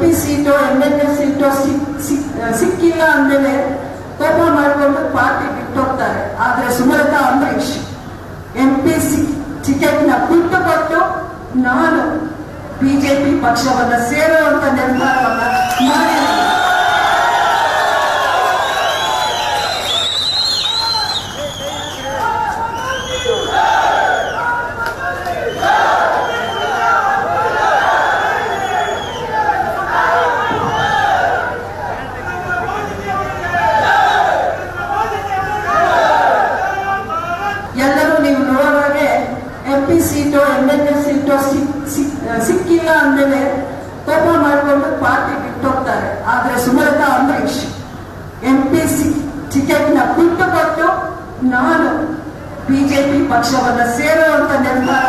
P seat M L A seat ಸಿಕ್ಕಿಲ್ಲ ಅಂದೇನೆ ಕೋಪ ಮಾಡಿಕೊಂಡು ಪಾರ್ಟಿ ಬಿಟ್ಟೋಗ್ತಾರೆ. ಆದ್ರೆ Sumalatha Ambareesh M P C ಟಿಕೆಟ್ನ ಬಿಟ್ಟು ಕೊಟ್ಟು ನಾನು ಬಿಜೆಪಿ ಪಕ್ಷವನ್ನ ಸೇರುವಂತ ನಿರ್ಧಾರವನ್ನ ಎಲ್ಲರೂ ನೀವು ನೋಡೋದಾಗೆ M P seat M L A seat ಸಿಕ್ಕಿಲ್ಲ ಅಂದಮೇಲೆ ಕೋಪ ಮಾಡಿಕೊಂಡು ಪಾರ್ಟಿ ಬಿಟ್ಟೋಗ್ತಾರೆ. ಆದರೆ Sumalatha Ambareesh M P C ಟಿಕೆಟ್ನ ಬಿಟ್ಟು ಕೊಟ್ಟು ನಾನು ಬಿಜೆಪಿ ಪಕ್ಷವನ್ನ ಸೇರುವಂತ ನಿರ್ಧಾರ